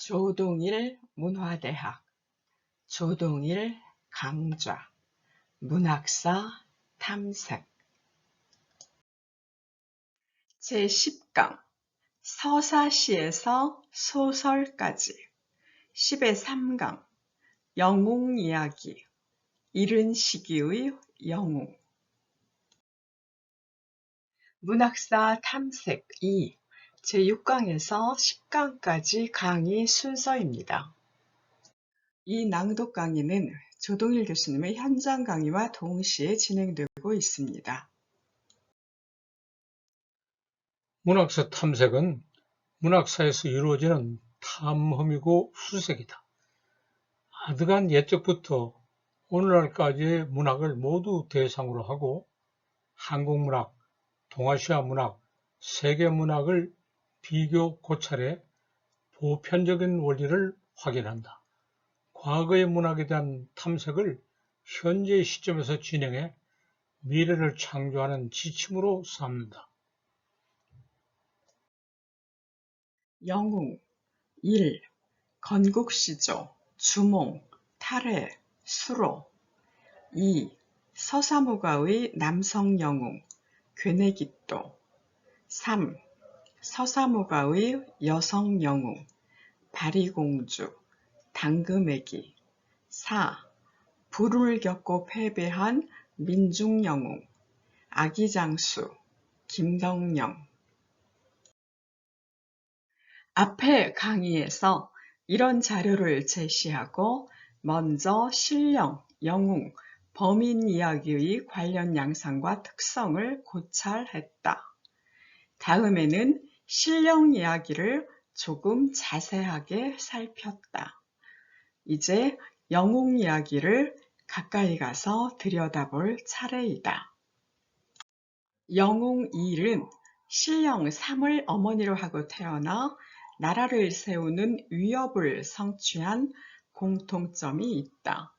조동일 문화대학 조동일 강좌 문학사 탐색. 제10강 서사시에서 소설까지. 10의 3강 영웅 이야기 이른 시기의 영웅. 문학사 탐색 2 제6강에서 10강까지 강의 순서입니다. 이 낭독 강의는 조동일 교수님의 현장 강의와 동시에 진행되고 있습니다. 문학사 탐색은 문학사에서 이루어지는 탐험이고 수색이다. 아득한 옛적부터 오늘날까지의 문학을 모두 대상으로 하고 한국 문학, 동아시아 문학, 세계 문학을 비교 고찰해 보편적인 원리를 확인한다. 과거의 문학에 대한 탐색을 현재의 시점에서 진행해 미래를 창조하는 지침으로 삼는다. 영웅 1. 건국시조 주몽, 탈해, 수로 2. 서사무가의 남성 영웅 괴내깃도 3. 서사무가의 여성 영웅 바리공주 당금애기 4. 불을 겪고 패배한 민중영웅 아기장수 김덕령 앞에 강의에서 이런 자료를 제시하고 먼저 신령, 영웅, 범인 이야기의 관련 양상과 특성을 고찰했다. 다음에는 신령 이야기를 조금 자세하게 살폈다. 이제 영웅 이야기를 가까이 가서 들여다볼 차례이다. 영웅 1은 신령 3을 어머니로 하고 태어나 나라를 세우는 위협을 성취한 공통점이 있다.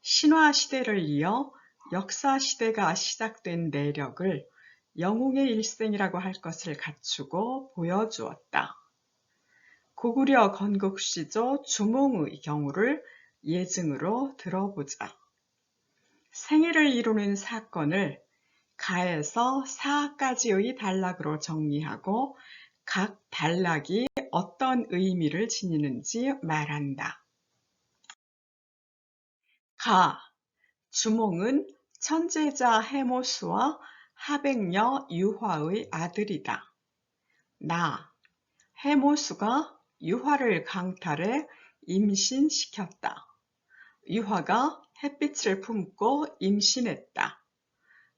신화 시대를 이어 역사 시대가 시작된 내력을 영웅의 일생이라고 할 것을 갖추고 보여주었다. 고구려 건국시조 주몽의 경우를 예증으로 들어보자. 생애를 이루는 사건을 가에서 사까지의 단락으로 정리하고 각 단락이 어떤 의미를 지니는지 말한다. 가, 주몽은 천재자 해모수와 하백녀 유화의 아들이다. 나, 해모수가 유화를 강탈해 임신시켰다. 유화가 햇빛을 품고 임신했다.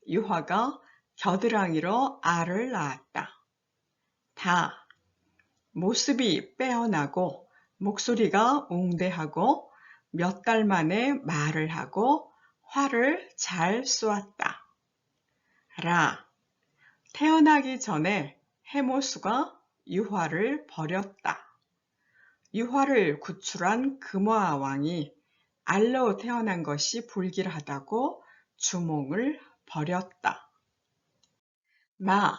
유화가 겨드랑이로 알을 낳았다. 다, 모습이 빼어나고 목소리가 웅대하고 몇 달 만에 말을 하고 화를 잘 쏘았다. 라, 태어나기 전에 해모수가 유화를 버렸다. 유화를 구출한 금화 왕이 알로 태어난 것이 불길하다고 주몽을 버렸다. 마,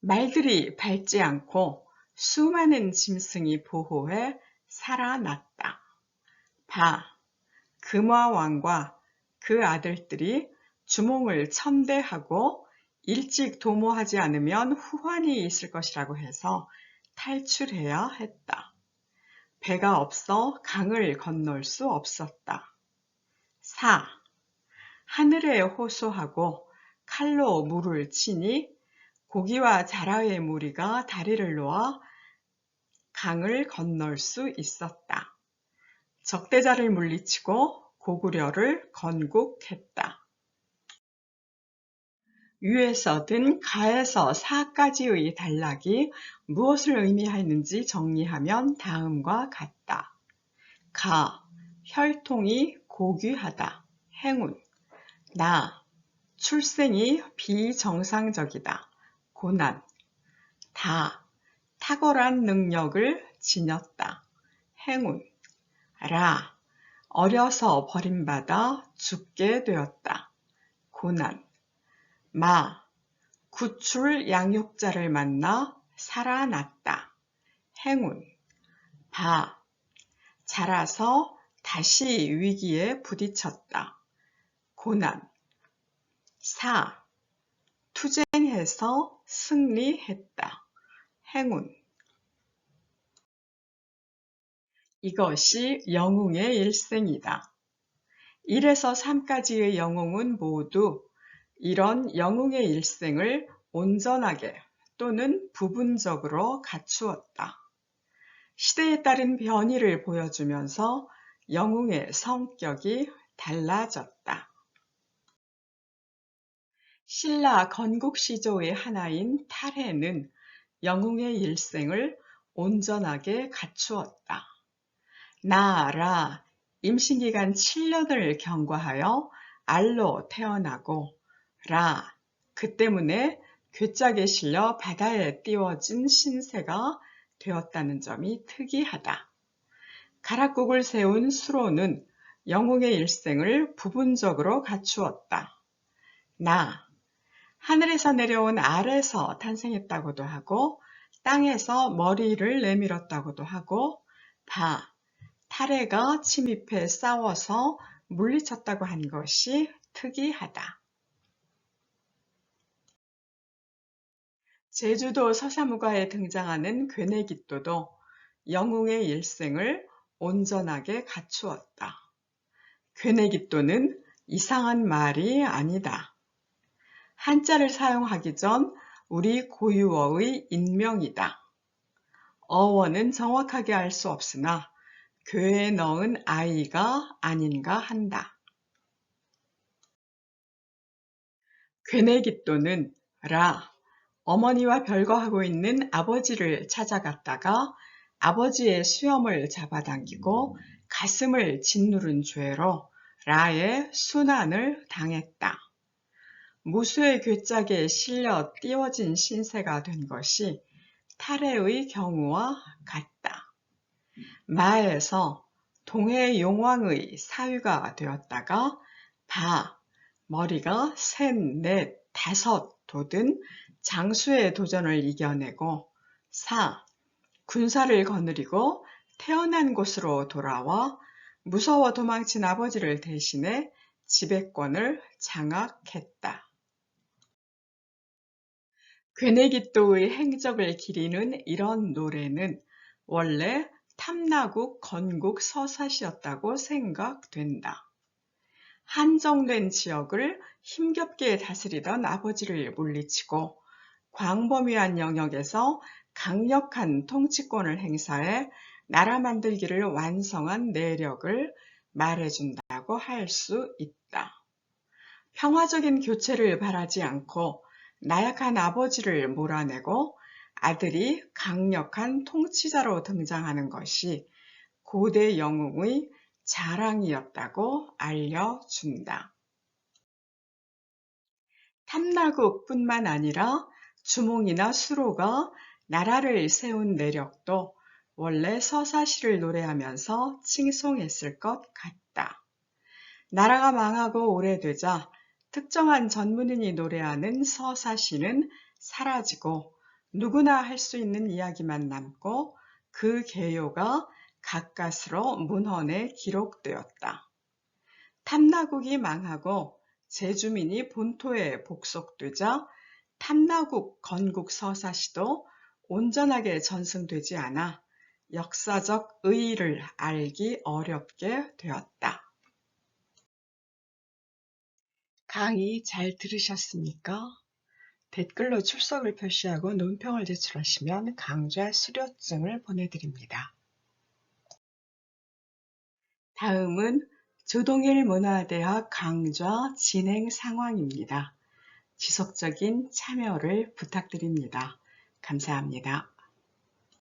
말들이 밟지 않고 수많은 짐승이 보호해 살아났다. 바, 금화 왕과 그 아들들이 주몽을 천대하고 일찍 도모하지 않으면 후환이 있을 것이라고 해서 탈출해야 했다. 배가 없어 강을 건널 수 없었다. 4. 하늘에 호소하고 칼로 물을 치니 고기와 자라의 무리가 다리를 놓아 강을 건널 수 있었다. 적대자를 물리치고 고구려를 건국했다. 위에서 든 가에서 사까지의 단락이 무엇을 의미하는지 정리하면 다음과 같다. 가, 혈통이 고귀하다. 행운. 나, 출생이 비정상적이다. 고난. 다, 탁월한 능력을 지녔다. 행운. 라, 어려서 버림받아 죽게 되었다. 고난. 마, 구출 양육자를 만나 살아났다. 행운. 바. 자라서 다시 위기에 부딪혔다. 고난. 사. 투쟁해서 승리했다. 행운. 이것이 영웅의 일생이다. 1에서 3까지의 영웅은 모두 이런 영웅의 일생을 온전하게 또는 부분적으로 갖추었다. 시대에 따른 변이를 보여주면서 영웅의 성격이 달라졌다. 신라 건국시조의 하나인 탈해는 영웅의 일생을 온전하게 갖추었다. 나라 임신기간 7년을 경과하여 알로 태어나고 라 그 때문에 괴짝에 실려 바다에 띄워진 신세가 되었다는 점이 특이하다. 가락국을 세운 수로는 영웅의 일생을 부분적으로 갖추었다. 나 하늘에서 내려온 알에서 탄생했다고도 하고 땅에서 머리를 내밀었다고도 하고 바 탈해가 침입해 싸워서 물리쳤다고 한 것이 특이하다. 제주도 서사무가에 등장하는 괴내기또도 영웅의 일생을 온전하게 갖추었다. 괴내기또는 이상한 말이 아니다. 한자를 사용하기 전 우리 고유어의 인명이다. 어원은 정확하게 알 수 없으나 교회에 넣은 아이가 아닌가 한다. 괴내기또는 라 어머니와 별거하고 있는 아버지를 찾아갔다가 아버지의 수염을 잡아당기고 가슴을 짓누른 죄로 라의 순환을 당했다. 무수의 괴짝에 실려 띄워진 신세가 된 것이 탈해의 경우와 같다. 마에서 동해 용왕의 사위가 되었다가 바, 머리가 셋, 넷, 다섯 돋은 장수의 도전을 이겨내고 사, 군사를 거느리고 태어난 곳으로 돌아와 무서워 도망친 아버지를 대신해 지배권을 장악했다. 괴내기또의 행적을 기리는 이런 노래는 원래 탐나국 건국 서사시였다고 생각된다. 한정된 지역을 힘겹게 다스리던 아버지를 물리치고 광범위한 영역에서 강력한 통치권을 행사해 나라 만들기를 완성한 내력을 말해준다고 할 수 있다. 평화적인 교체를 바라지 않고 나약한 아버지를 몰아내고 아들이 강력한 통치자로 등장하는 것이 고대 영웅의 자랑이었다고 알려준다. 탐나국뿐만 아니라 주몽이나 수로가 나라를 세운 내력도 원래 서사시를 노래하면서 칭송했을 것 같다. 나라가 망하고 오래되자 특정한 전문인이 노래하는 서사시는 사라지고 누구나 할 수 있는 이야기만 남고 그 개요가 가까스로 문헌에 기록되었다. 탐나국이 망하고 제주민이 본토에 복속되자 탐나국 건국 서사시도 온전하게 전승되지 않아 역사적 의의를 알기 어렵게 되었다. 강의 잘 들으셨습니까? 댓글로 출석을 표시하고 논평을 제출하시면 강좌 수료증을 보내드립니다. 다음은 조동일 문화대학 강좌 진행 상황입니다. 지속적인 참여를 부탁드립니다. 감사합니다.